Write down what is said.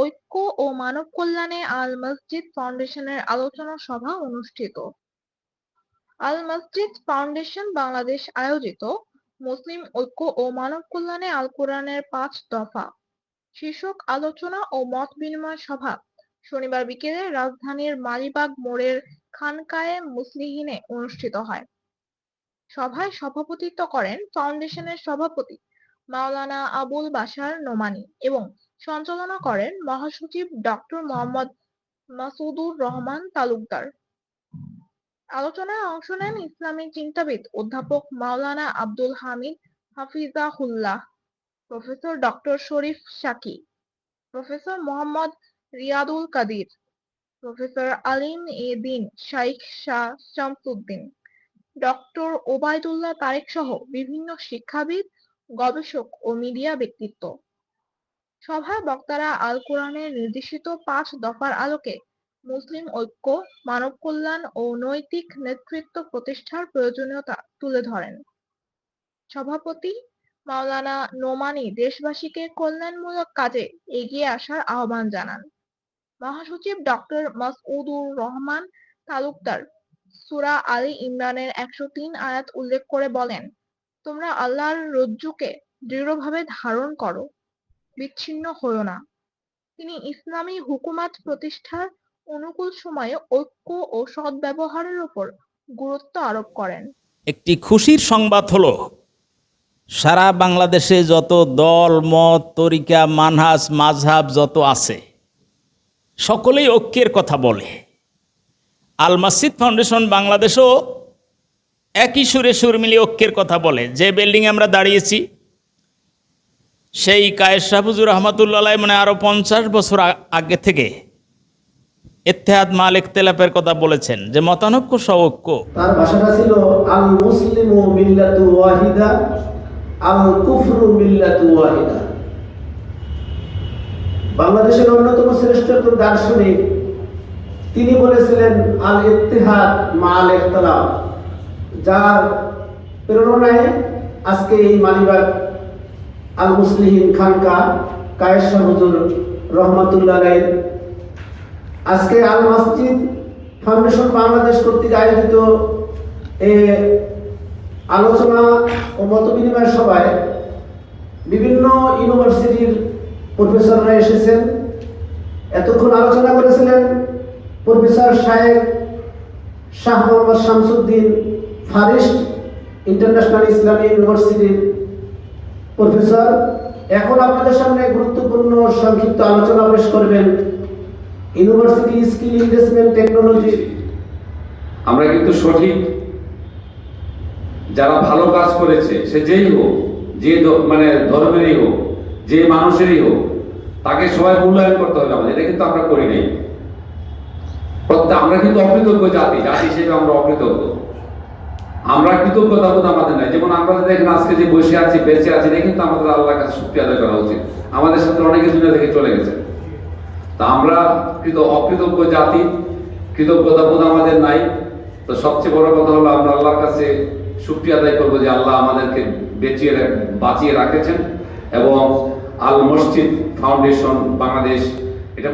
ঐক্য ও মানব কল্যাণে আল মসজিদ ফাউন্ডেশনের আলোচনা সভা অনুষ্ঠিত। আল মসজিদ ফাউন্ডেশন বাংলাদেশ আয়োজিত মুসলিম ঐক্য ও মানব কল্যাণে আল কোরআনের পাঁচ দফা। শীর্ষক আলোচনা ও মত বিনিময় সভা শনিবার বিকেলে রাজধানীর মালিবাগ মোড়ের খানকায়ে মুসলিহিনে অনুষ্ঠিত হয়। সভায় সভাপতিত্ব করেন ফাউন্ডেশনের সভাপতি মাওলানা আবুল বাশার নোমানী এবং সঞ্চালনা করেন মহাসচিব ডক্টর মোহাম্মদ মাসুদুর রহমান তালুকদার। আলোচনায় অংশ নেন ইসলামী চিন্তাবিদ অধ্যাপক মাওলানা Abdul Hamid হাফিজাহুল্লাহ, professor doctor Sharif Saki professor Mohammad Riadul Kadir, professor Alim এ দিন শাইখ শাহ শামসুদ্দিন, ডক্টর ওবায়দুল্লাহ তারেক সহ বিভিন্ন শিক্ষাবিদ, গবেষক ও মিডিয়া ব্যক্তিত্ব। সভায় বক্তারা আল কোরআনের নির্দেশিত পাঁচ দফার আলোকে মুসলিম ঐক্য, মানব কল্যাণ ও নৈতিক নেতৃত্ব প্রতিষ্ঠার প্রয়োজনীয়তা তুলে ধরেন। সভাপতি মাওলানা নোমানী দেশবাসীকে কল্যাণমূলক কাজে এগিয়ে আসার আহ্বান জানান। মহাসচিব ডক্টর মাসউদুর রহমান তালুকদার সুরা আলী ইমরানের একশো তিন আয়াত উল্লেখ করে বলেন, তোমরা আল্লাহর রজ্জুকে দৃঢ়ভাবে ধারণ করো। বিচ্ছিন্ন হয়ো না। তিনি ইসলামী হুকুমাত প্রতিষ্ঠার অনুকূল সময়ে ঐক্য ও সদ্ব্যবহারের উপর গুরুত্ব আরোপ করেন। একটি খুশির সংবাদ হলো, সারা বাংলাদেশে যত দল, মত, তরিকা, মানহাজ মাঝহাব যত আছে, সকলেই ঐক্যের কথা বলে। আল মাসিদ ফাউন্ডেশন বাংলাদেশও একই সুরে সুর মিলিয়ে ঐক্যের কথা বলে। যে বিল্ডিংয়ে আমরা দাঁড়িয়েছি সেই কায়েস শাহবুজুর রহমতুল্লাহ মানে আরও পঞ্চাশ বছর আগে থেকে ইত্তেহাদ মাল ইখতলাফের কথা বলেছেন যে মতানৈক্য সহ ঐক্য তার ভাষাটা ছিল আল মুসলিমু মিল্লাতু ওয়াহিদা আল কুফরু মিল্লাতু ওয়াহিদা। বাংলাদেশের অন্যতম শ্রেষ্ঠ একজন দার্শনিক, তিনি বলেছিলেন আল ইত্তেহাদ মা আল যার প্রেরণায় আজকে এই মালিবাগ আল মুসলিহিন খানকা কায়েশা হুজুর রহমাতুল্লাহ আজকে আল মসজিদ ফাউন্ডেশন বাংলাদেশ কর্তৃক আয়োজিত এ আলোচনা ও মত বিনিময় সভায় বিভিন্ন ইউনিভার্সিটির প্রফেসররা এসেছেন। এতক্ষণ আলোচনা করেছিলেন প্রফেসর শাহেক শাহ মোহাম্মদ শামসুদ্দিন ফারিস্ট ইন্টারন্যাশনাল ইসলামী ইউনিভার্সিটির প্রফেসর, এখন আপনাদের সামনে গুরুত্বপূর্ণ সংক্ষিপ্ত আলোচনা পেশ করবেন ইউনিভার্সিটি স্কিল ইনভেস্টমেন্ট টেকনোলজি। আমরা কিন্তু সঠিক, যারা ভালো কাজ করেছে, সে যেই হোক, যে মানে ধর্মেরই হোক, যে মানুষেরই হোক, তাকে সবাই মূল্যায়ন করতে হবে আমাদের। এটা কিন্তু আমরা করি নাই। আমরা কিন্তু অকৃতজ্ঞ জাতি জাতি হিসেবে আমরা অকৃতজ্ঞ। আমরা কৃতজ্ঞতা বোধ আমাদের নাই। যেমন আমরা যদি এখানে আজকে যে বসে আছি, বেঁচে আছি এটা কিন্তু আমাদের আল্লাহর কাছে শুক্রিয়া আদায় করা উচিত। আমাদের সাথে অনেকে দুনিয়া থেকে চলে গেছে। তা আমরা কৃত অকৃতজ্ঞ জাতি, কৃতজ্ঞতা বোধ আমাদের নাই। তো সবচেয়ে বড় কথা হলো আমরা আল্লাহর কাছে শুক্রিয়া আদায় করব যে আল্লাহ আমাদেরকে বেঁচিয়ে বাঁচিয়ে রাখেছেন এবং আল মসজিদ ফাউন্ডেশন বাংলাদেশ, এটা